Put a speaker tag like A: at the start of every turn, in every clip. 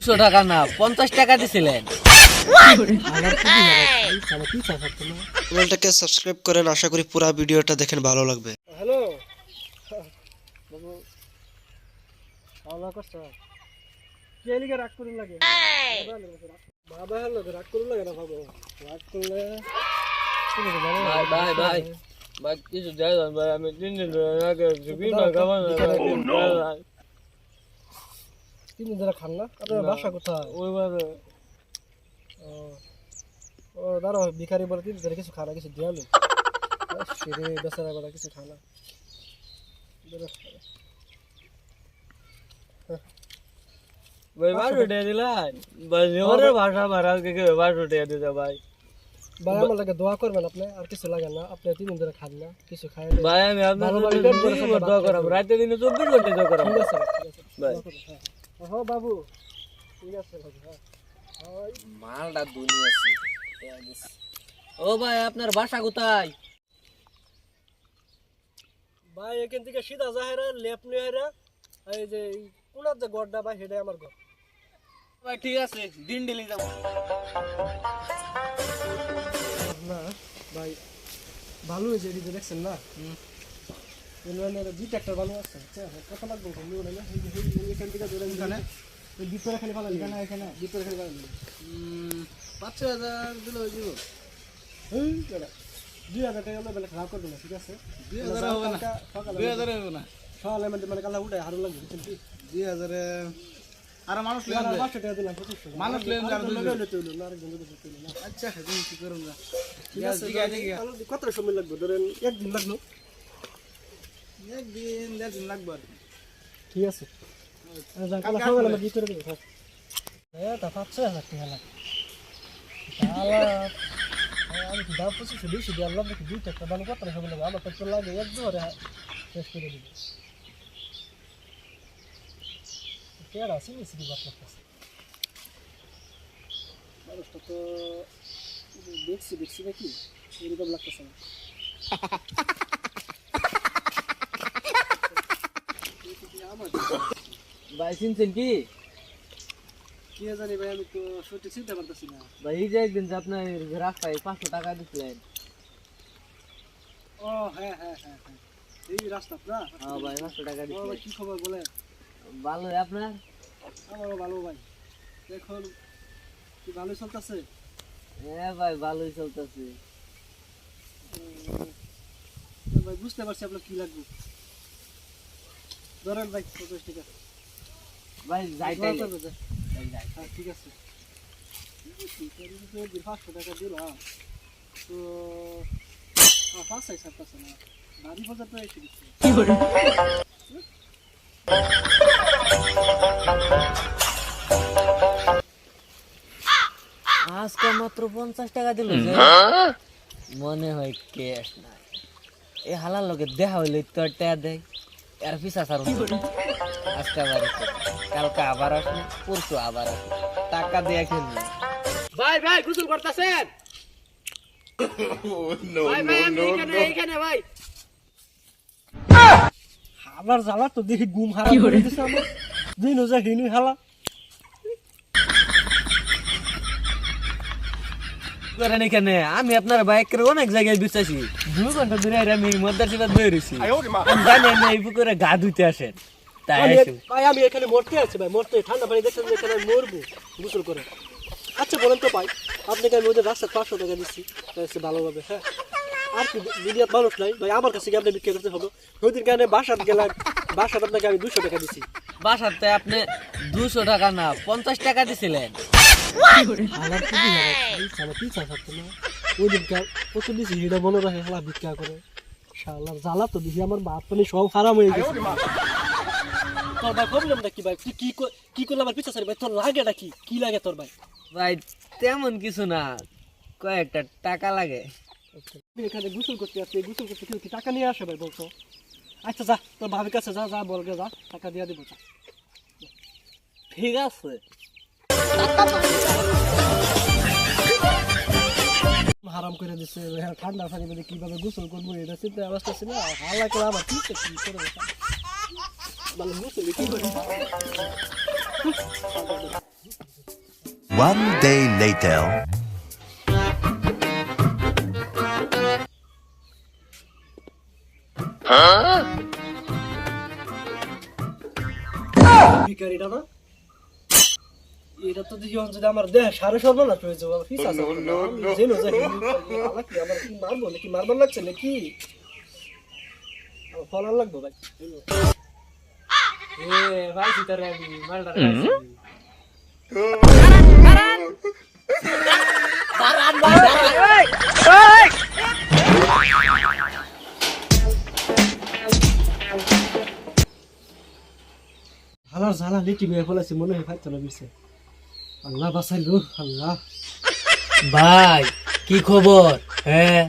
A: দুশো টাকা না পঞ্চাশ টাকা দিছিলেন।
B: চ্যানেলটাকে সাবস্ক্রাইব করেন আশা করি পুরো ভিডিওটা দেখেন ভালো লাগবে।
C: হ্যালো? রাগ করুন লাগে? বাবা হলো রাগ করুন লাগে না বাবু? রাগ করলে কি বলব জানো?
A: ভাই ভাই ভাই ভাই কিছু ভাই আমি তিন দিন ধরে
C: তিন দিন ধরে খান না আপনার বাসা কোথায়?
A: ওইভাবে
C: ও ও দাঁড়াও ভিখারি বলে তিন দিন ধরে কিছু খানা কিছু দেওয়ালো সেরে বেচারা বলা কিছু খানা
A: ভাই বারো টাকা দিলাই ভাই ওরে ভাষা মারা কে কে বারো টাকা দিতে ভাই।
C: ভাই আমার লাগে দোয়া করবেন আপনি আর কিছু লাগে না। আপনি তিন দিন ধরে খান না কিছু খাই না।
A: ভাই আমি আপনার
C: ভালো
A: জন্য
C: ভালো
A: দুই বার দোয়া
C: হ্যাঁ বাবু। ঠিক আছে হ্যাঁ।
A: মালটা দুনিয়া ও ভাই আপনার বাসা কোথায়?
C: ভাই এখান থেকে সিধা যাহেরা লেফট নিয়ে হেরা এই যে এই যে গড়টা ভাই সেটাই আমার ঘর।
A: ভাই ঠিক আছে দিন দিলি যাব।
C: না ভাই ভালো হয়েছে দেখছেন না? রেলওয়ে দুই ট্রাক্টর ভালো আছে আচ্ছা, কত লাগবে কমলে ওটা না? এই যে- এই যে এখান থেকে ধরে এখানে? দ্বীপের খালি ভালো এখানে এখানে দ্বীপের খালি ভালো
A: পাঁচ ছ হাজার দিলে হয়ে যাব।
C: কেডা? দুই হাজার টাকা হলে বেলা খারাপ করবে না ঠিক আছে?
A: দুই হাজার হবে না। দুই হাজার হবে না।
C: সকালে মানে মানে কালা উঠে হারু লাগবে
A: দুই হাজারে আর মানুষ। মানুষ লেন। আচ্ছা
C: কত সময় লাগবে? ধরেন একদিন লাগল।
A: একদিন দেড় দিন লাগবে আর
C: ঠিক আছে মানুষটা তো দেখছি দেখছি নাকি এরকম লাগতেছে না।
A: ভাই চিনছেন কি?
C: কি জানি ভাই আমি তো সত্যি চিনতে পারতেছি না।
A: ভাই এই যে একদিন যে আপনার রাস্তায় পাঁচশো টাকা দিচ্ছিলেন
C: ও হ্যাঁ হ্যাঁ হ্যাঁ হ্যাঁ। এই রাস্তা না
A: হ্যাঁ ভাই পাঁচশো টাকা দিচ্ছিলেন
C: কি খবর বলে
A: ভালো আপনার?
C: আমারও ভালো ভাই। এখন কি ভালোই চলতেছে?
A: হ্যাঁ ভাই ভালোই চলতেছে।
C: ভাই বুঝতে পারছি আপনার কি লাগবে। ধরেন ভাই পঞ্চাশ টাকা।
A: ভাই যাই।
C: হ্যাঁ ঠিক আছে। পাঁচশো টাকা দিলাম তো পাঁচ সাইজ ছাড়তেছে না বাড়ি বাজার তো এসে দিচ্ছে।
A: আজকে মাত্র পঞ্চাশ টাকা দিল মনে হয় ক্যাশ নাই। এই হালার লগে দেখা হইলে তো টাকা দেয়। এর পিছা সার আজকে আবার কালকে আবার আসবে পরশু আবার আসবে। টাকা দিয়ে খেলবে
C: ভাই ভাই গুসল করতেছেন? ভাই হালার জ্বালা তো দেখি গুম হারা? করে দিছে আমার দিন হালা।
A: করেন এখানে? আমি আপনার বাইকের অনেক জায়গায় বিচাছি। দু ঘণ্টা ধরে আমি মদ্দার সিবাদ বয়ে রয়েছি আমি জানি না এই পুকুরে গা ধুইতে আসেন। তাই
C: আমি ভাই আমি এখানে মরতে আছি ভাই মরতে। ঠান্ডা পানি দেখছেন এখানে মরবো গোসল করে। আচ্ছা বলেন তো ভাই আপনাকে আমি ওদের রাস্তা পাঁচশো টাকা দিচ্ছি। ভালোভাবে হ্যাঁ? আর কি দুনিয়ার মানুষ নাই ভাই আমার কাছে আপনি বিক্রি করতে হবে? ওইদিন কারণে বাসাত গেলাম বাসাত আপনাকে আমি দুশো টাকা দিচ্ছি।
A: বাসাতে আপনি দুশো টাকা না পঞ্চাশ টাকা দিছিলেন।
C: আমার কি হবে আমার থাকতো না? ওই দিন প্রচুর দিচ্ছি হিডা মনে রাখে খেলা ভিক্ষা করে। শালার জ্বালা তো দিছি আমার বাপ পানি সব হারাম হয়ে গেছে। তোর ভাই কি ভাই? তুই কি কর- কি করলে আমার পিছা ভাই? তোর লাগেটা কি কি লাগে তোর ভাই?
A: ভাই তেমন কিছু না। কয়েকটা টাকা লাগে।
C: এখানে গোসল করতে আসছে গোসল করতে কেউ কি টাকা নিয়ে আসে ভাই বলতো আচ্ছা যা তোর ভাবির কাছে যা যা বলগে যা টাকা দিয়ে দিব যা।
A: ঠিক আছে।
C: হারাম করে দিচ্ছে হ্যাঁ, ঠান্ডা পানি মানে কীভাবে গোসল করব এটা চিন্তা অবস্থা ছিল হাল্লা করে আবার কি কি করে মানে গোসল কি করে
D: One day later.
C: ভিকারিটা না? এটা তো জীবন যদি আমার দেহ সাড়ে সর্বনাশ হয়ে যাব ফিস আছে জেনো। যে আমার কি আমার কি মারবো নাকি মারবার লাগছে নাকি? আমার ফলার লাগবো ভাই।
A: এ ভাই তোরে আমি মালটা
C: হালার ঝালা লিটি মেয়ে ফেলাছি মনে হয় ফাইতে লাগছে আল্লাহ বাঁচাইলো আল্লাহ।
A: ভাই কি খবর? হ্যাঁ?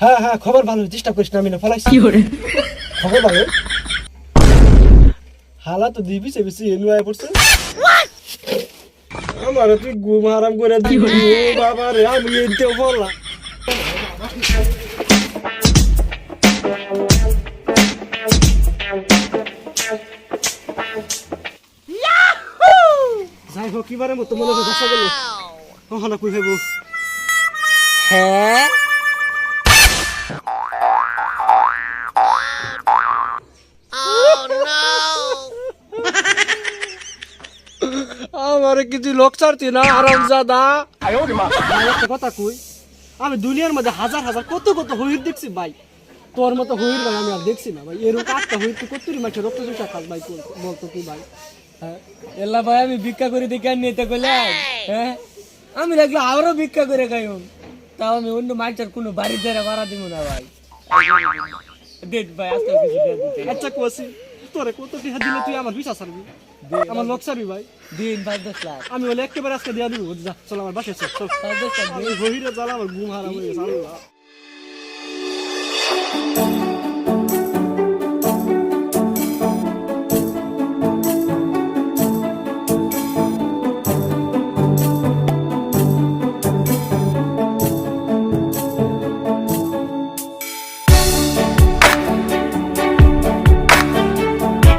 C: হ্যাঁ হ্যাঁ খবর ভালো ডিস্টার্ব করিস না আমি না ফলাইছি। খবর ভালো? হালা তো দিবি সে বেশি এনু আয় পড়ছে। আমার তুই ঘুম হারাম করে দিবি। ও বাবা রে আমি এনতে বললাম। হোক কিবারে মতো মনে হয় গেল কখনো কই ভাইব
A: হ্যাঁ
C: আমার কিছু লোক ছাড়তি না আরাম জাদা একটা কথা কই আমি দুনিয়ার মধ্যে হাজার হাজার কত কত হইর দেখছি ভাই। তোর মতো হইর ভাই আমি আর দেখছি না ভাই। এরকম একটা হইর তুই কত মাসে রক্ত চুষা খাস ভাই বলতো তুই ভাই? হ্যাঁ
A: এল্লা ভাই আমি ভিক্ষা করে দেখে নিতে কইলাম হ্যাঁ? আমি লাগল আরও ভিক্ষা করে খাইম তাও আমি অন্য মাইটার কোনো বাড়ি ধরে ভাড়া দিব না ভাই। দেখ ভাই আজকাল কিছু
C: আচ্ছা কোসি তোরে কত টিহা দিলে তুই আমার বিশ্বাস ছাড়বি? আমার লোক ছাড়বি ভাই?
A: দিন পাঁচ দশ লাখ।
C: আমি বলে একেবারে আজকে দিয়া দিব। যা চল আমার বাসায় চল চল।
A: পাঁচ দশ লাখ
C: হইরে জ্বালা আমার ঘুম হারাম হয়ে গেছে আল্লাহ।